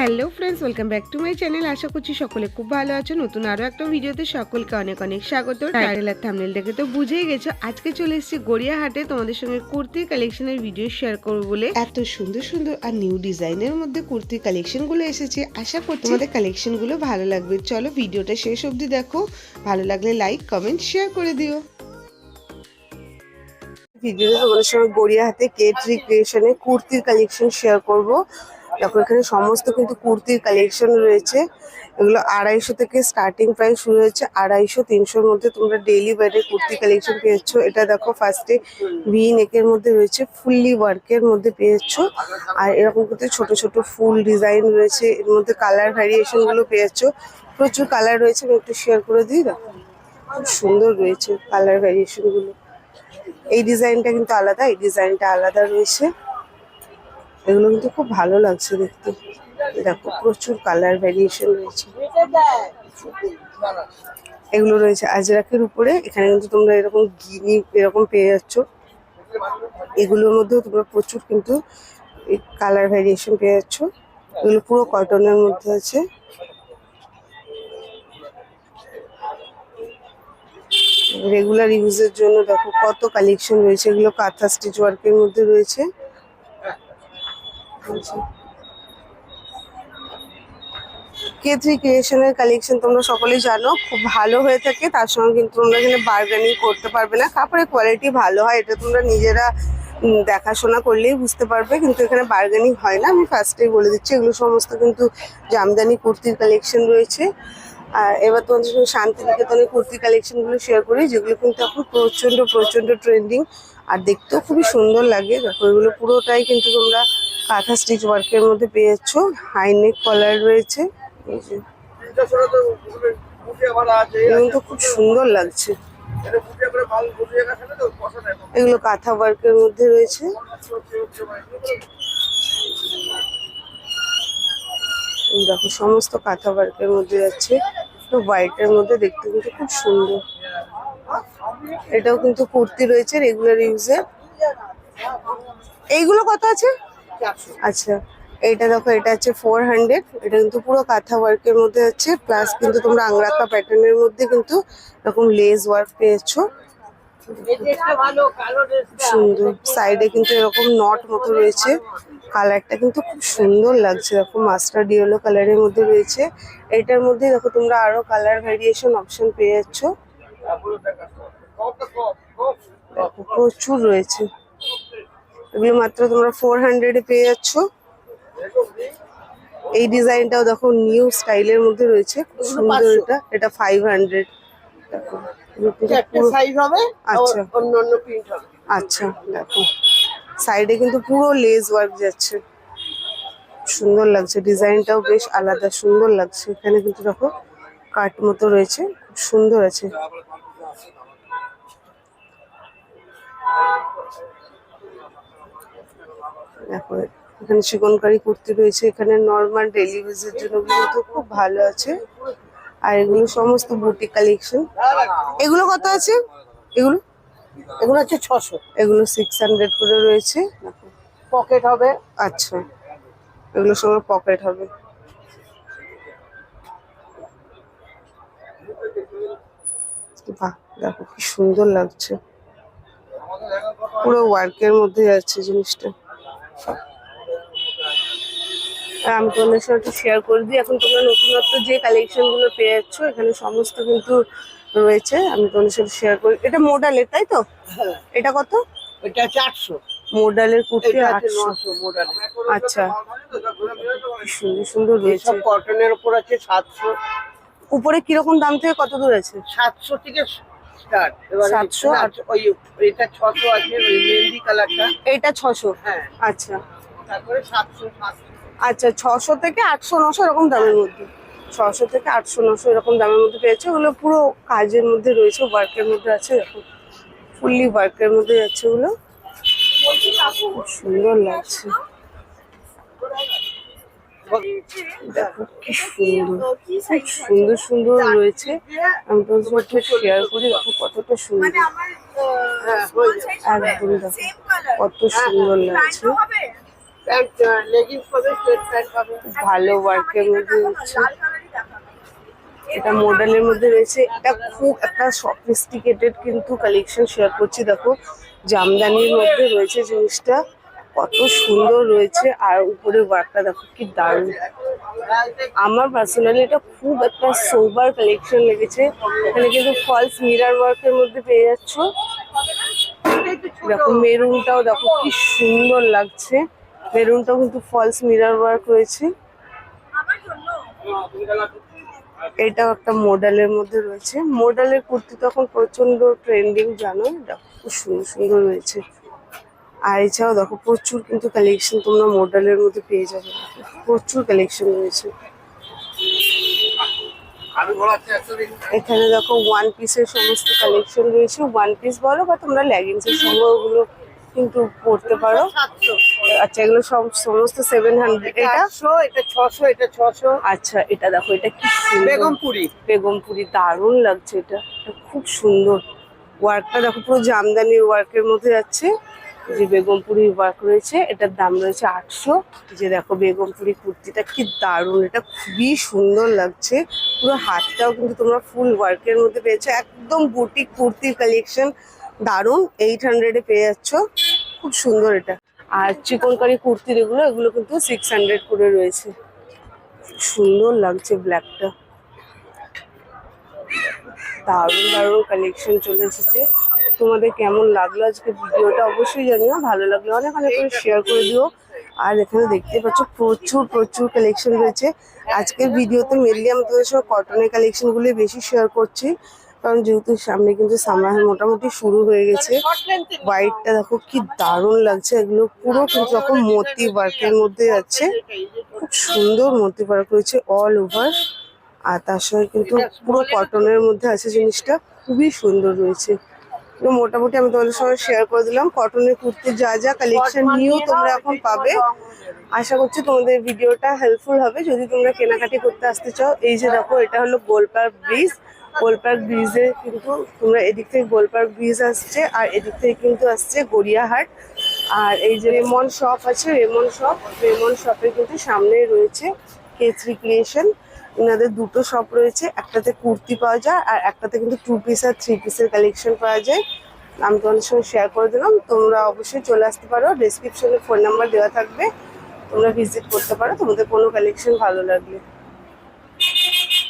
Hello friends welcome back to my channel আশা করছি সকলে খুব ভালো আছো। নতুন আরও একটা ভিডিওতে সকলকে অনেক অনেক স্বাগত। টাইটেল আর থাম্বনেল দেখে তো বুঝেই গেছো। আজকে চলে এসেছি গড়িয়াহাটে। তোমাদের সঙ্গে কুর্তির কালেকশনের ভিডিও শেয়ার করব বলে। এত সুন্দর সুন্দর আর নিউ ডিজাইনের মধ্যে কুর্তির কালেকশনগুলো এসেছে। আশা করছি তোমাদের কালেকশনগুলো ভালো লাগবে। চলো ভিডিওটা শেষ অবধি দেখো। ভালো লাগলে লাইক কমেন্ট শেয়ার করে দিও। ভিডিওতে তোমাদের সঙ্গে গড়িয়াহাটে কেটরি ক্রিয়েশনে কুর্তির কালেকশন শেয়ার করব। দেখো, এখানে সমস্ত কিন্তু কুর্তির কালেকশন রয়েছে। এগুলো আড়াইশো থেকে স্টার্টিং প্রাইস শুরু হয়েছে। আড়াইশো, তিনশোর মধ্যে তোমরা ডেইলি বাইরে কুর্তি কালেকশন পেয়েছ। এটা দেখো ফার্স্টে ভি নেকের মধ্যে রয়েছে ফুললি ওয়ার্কের মধ্যে পেয়েছ। আর এরকম কিন্তু ছোট ছোট ফুল ডিজাইন রয়েছে। এর মধ্যে কালার ভ্যারিয়েশনগুলো পেয়েছ। প্রচুর কালার রয়েছে, আমি একটু শেয়ার করে দিই, দেখো। খুব সুন্দর রয়েছে কালার ভ্যারিয়েশনগুলো। এই ডিজাইনটা কিন্তু আলাদা, এই ডিজাইনটা আলাদা রয়েছে। এগুলো কিন্তু খুব ভালো লাগছে দেখতে। দেখো, প্রচুর কালার ভ্যারিয়েশন রয়েছে। এগুলো রয়েছে আজরাকের উপরে। এখানে কিন্তু তোমরা এরকম গিনি এরকম পেয়ে যাচ্ছ। এগুলোর মধ্যেও তোমরা প্রচুর কিন্তু কালার ভ্যারিয়েশন পেয়ে যাচ্ছ। এগুলো পুরো কটনের মধ্যে আছে। রেগুলার ইউজের জন্য দেখো কত কালেকশন রয়েছে। এগুলো কাঁথা স্টিচ ওয়ার্কের মধ্যে রয়েছে। কে থ্রি ক্রিয়েশনের কালেকশন তোমরা সকলেই জানো, খুব ভালো হয়ে থাকে, তার সঙ্গে কিন্তু তোমরা এখানে বার্গেনিং করতে পারবে না। কাপড়ের কোয়ালিটি ভালো হয়, এটা তোমরা নিজেরা দেখাশোনা করলেই বুঝতে পারবে, কিন্তু এখানে বার্গেনিং হয় না। আমি ফার্স্টেই বলে দিচ্ছি, এগুলো সমস্ত কিন্তু জামদানি কুর্তির কালেকশন রয়েছে। আর এবার তোমাদের সঙ্গে শান্তিনিকেতনের কুর্তি কালেকশনগুলো শেয়ার করি, যেগুলো কিন্তু এখন প্রচণ্ড প্রচণ্ড ট্রেন্ডিং আর দেখতেও খুবই সুন্দর লাগে। দেখো, এগুলো পুরোটাই কিন্তু তোমরা কাঁথা স্টিচ ওয়ার্কের মধ্যে পেয়ে যাচ্ছ হাইনেক কলার রয়েছে। এই যে। এগুলো তো খুব সুন্দর লাগছে। এগুলো কাঁথা ওয়ার্কের মধ্যে রয়েছে। দেখো, সমস্ত কাঁথা ওয়ার্কের মধ্যে যাচ্ছে। হোয়াইটের মধ্যে দেখতে কিন্তু খুব সুন্দর। এটাও কিন্তু কুর্তি রয়েছে রেগুলার ইউজে এইগুলো কত আছে? আচ্ছা এইটা দেখো এটা হচ্ছে ফোর হান্ড্রেড এটা কিন্তু পুরো কাঁথা ওয়ার্কের মধ্যে আছে প্লাস কিন্তু তোমরা আংরাকা প্যাটার্নের মধ্যে কিন্তু এরকম লেস ওয়ার্ক পেয়েছ। সুন্দর। সাইডে কিন্তু এরকম নট মতো রয়েছে। কালারটা কিন্তু খুব সুন্দর লাগছে দেখো মাস্টার ডিওলো কালারের মধ্যে রয়েছে। এটার মধ্যে দেখো তোমরা আরও কালার ভ্যারিয়েশন অপশন পেয়ে যাচ্ছ প্রচুর রয়েছে। এগুলো মাত্র তোমরা ফোর হান্ড্রেডে পেয়ে যাচ্ছ। এই ডিজাইনটাও দেখো নিউ স্টাইলের মধ্যে রয়েছে। খুব সুন্দর এটা এটা ফাইভ হান্ড্রেড আচ্ছা। আচ্ছা। আচ্ছা দেখো। সাইডে কিন্তু পুরো লেস ওয়ার্ক যাচ্ছে। সুন্দর লাগছে ডিজাইনটাও বেশ আলাদা সুন্দর লাগছে। এখানে কিন্তু দেখো কাট মতো রয়েছে খুব সুন্দর আছে। দেখো এখানে চিকনকারি কুর্তি রয়েছে এখানে নর্মাল ডেলি ইউজের জন্য কিন্তু খুব ভালো আছে। আর এগুলো সমস্ত বুটি কালেকশন এগুলো কত আছে? এগুলো? এগুলো হচ্ছে ছশো। এগুলো সিক্স হান্ড্রেড করে রয়েছে। পকেট হবে। আচ্ছা। এগুলোর সঙ্গে পকেট হবে। বাহ দেখো কি সুন্দর লাগছে। পুরো ওয়ার্কের মধ্যে যাচ্ছে জিনিসটা। আমি তোমাদের সাথে একটু শেয়ার করে দিই। এখন তোমরা নতুনত্ব যে কালেকশনগুলো পেয়ে যাচ্ছ এখানে সমস্ত কিন্তু রয়েছে। আমি তোমাদের সাথে শেয়ার করি। এটা মোডালের তাই তো? হ্যাঁ। এটা কত? এটা চারশো মোডালের কুর্তি আচ্ছা। সুন্দর সুন্দর রয়েছে। কটনের উপর আছে সাতশো। উপরে কীরকম দাম থেকে কত দূর আছে? সাতশো থেকে 700 আর- ওই এটা ছশো আছে ওই মেহেন্দি কালারটা। এটা ছশো। হ্যাঁ। আচ্ছা। তারপরে সাতশো সাতশো আচ্ছা ছশো থেকে আটশো নশো এরকম দামের মধ্যে। ছশো থেকে আটশো নশো এরকম দামের মধ্যে পেয়েছে। ওগুলো পুরো কাজের মধ্যে রয়েছে ওয়ার্কের মধ্যে আছে দেখো ফুললি ওয়ার্কের মধ্যে যাচ্ছে ওগুলো। খুব সুন্দর লাগছে। দেখো কি সুন্দর, খুব সুন্দর সুন্দর রয়েছে। আমি তোমার সাথে শেয়ার করি, দেখো কতটা সুন্দর। হ্যাঁ। একদম দেখো, কত সুন্দর লাগছে। ভালো ওয়ার্কের মধ্যে রয়েছে। এটা মডেলের মধ্যে রয়েছে। এটা খুব একটা সফিস্টিকেটেড কিন্তু কালেকশন শেয়ার করছি, দেখো। জামদানির মধ্যে রয়েছে জিনিসটা। কত সুন্দর রয়েছে আর উপরে ওয়ার্কটা দেখো কি দারুণ। আমার পার্সোনালি এটা খুব একটা সোবার কালেকশন লেগেছে। এখানে কিন্তু ফলস মিরার ওয়ার্কের মধ্যে পেয়ে যাচ্ছ। দেখো মেরুনটাও দেখো কি সুন্দর লাগছে। মেরুনটাও কিন্তু ফলস মিরার ওয়ার্ক রয়েছে। এটাও একটা মডেলের মধ্যে রয়েছে। মডেলের কুর্তি তো এখন প্রচণ্ড ট্রেন্ডিং জানো দেখো খুব সুন্দর সুন্দর রয়েছে। আর এছাড়াও দেখো প্রচুর কিন্তু কালেকশন তোমরা মডেলের মধ্যে পেয়ে যাবে। প্রচুর কালেকশন রয়েছে। এখানে দেখো ওয়ান পিসের সমস্ত কালেকশন রয়েছে। ওয়ান পিস বলো বা তোমরা লেগিংসের সঙ্গে ওগুলো কিন্তু পড়তে পারো। আচ্ছা এগুলো সব সমস্ত সেভেন হান্ড্রেড এটা? এটা এটা ছশো এটা ছশো। আচ্ছা এটা দেখো এটা কি বেগমপুরি। বেগমপুরি দারুণ লাগছে এটা। খুব সুন্দর। ওয়ার্কটা দেখো পুরো জামদানির ওয়ার্কের মধ্যে যাচ্ছে। যে বেগমপুরি ওয়ার্ক রয়েছে, এটার দাম রয়েছে আটশো। যে দেখো বেগমপুরি কুর্তিটা, কি দারুণ! এটা খুবই সুন্দর লাগছে। পুরো হাতটাও কিন্তু তোমরা ফুল ওয়ার্কের মধ্যে পেয়েছ। একদম বুটিক কুর্তির কালেকশন দারুণ! এইট হান্ড্রেডে পেয়ে যাচ্ছ। খুব সুন্দর এটা। আর চিকনকারি কুর্তির এগুলো এগুলো কিন্তু সিক্স হান্ড্রেড করে রয়েছে। সুন্দর লাগছে ব্ল্যাকটা দারুণ দারুণ কালেকশন চলে এসেছে। তোমাদের কেমন লাগল আজকে ভিডিওটা অবশ্যই জানিও, ভালো লাগলে অনেক অনেক করে শেয়ার করে দিও। আর এখানে দেখতে পাচ্ছ প্রচুর প্রচুর কালেকশন রয়েছে। আজকের ভিডিওতে মেনলি আমি তোমাদের সঙ্গে কটনের কালেকশনগুলি বেশি শেয়ার করছি। কারণ যেহেতু সামনে কিন্তু সামার মোটামুটি শুরু হয়ে গেছে। হোয়াইটটা দেখো কি দারুণ লাগছে। এগুলো পুরো কিন্তু রকম মতি ওয়ার্কের মধ্যে যাচ্ছে। খুব সুন্দর মতি ওয়ার্ক রয়েছে অল ওভার আর তার সঙ্গে কিন্তু পুরো কটনের মধ্যে আছে জিনিসটা। খুবই সুন্দর রয়েছে। মোটামুটি আমি তোমাদের সঙ্গে শেয়ার করে দিলাম। কটনের কুর্তির যা যা কালেকশন নিয়েও তোমরা এখন পাবে। আশা করছি তোমাদের ভিডিওটা হেল্পফুল হবে। যদি তোমরা কেনাকাটি করতে আসতে চাও এই যে দেখো এটা হলো গোলপার্ক ব্রিজ গোলপার্ক ব্রিজে কিন্তু তোমরা এদিক থেকে গোলপার্ক ব্রিজ আসছে আর এদিক থেকে কিন্তু আসছে গড়িয়াহাট। আর এই যে রেমন শপ আছে রেমন শপ রেমন শপের কিন্তু সামনেই রয়েছে কেচরি ক্রিয়েশন এনাদের দুটো শপ রয়েছে, একটাতে কুর্তি পাওয়া যায় আর একটাতে কিন্তু টু পিস আর থ্রি পিসের কালেকশন পাওয়া যায়। আমি তোমাদের সঙ্গে শেয়ার করে দিলাম, তোমরা অবশ্যই চলে আসতে পারো। ডিসক্রিপশনে ফোন নাম্বার দেওয়া থাকবে, তোমরা ভিজিট করতে পারো, তোমাদের কোনো কালেকশন ভালো লাগলে।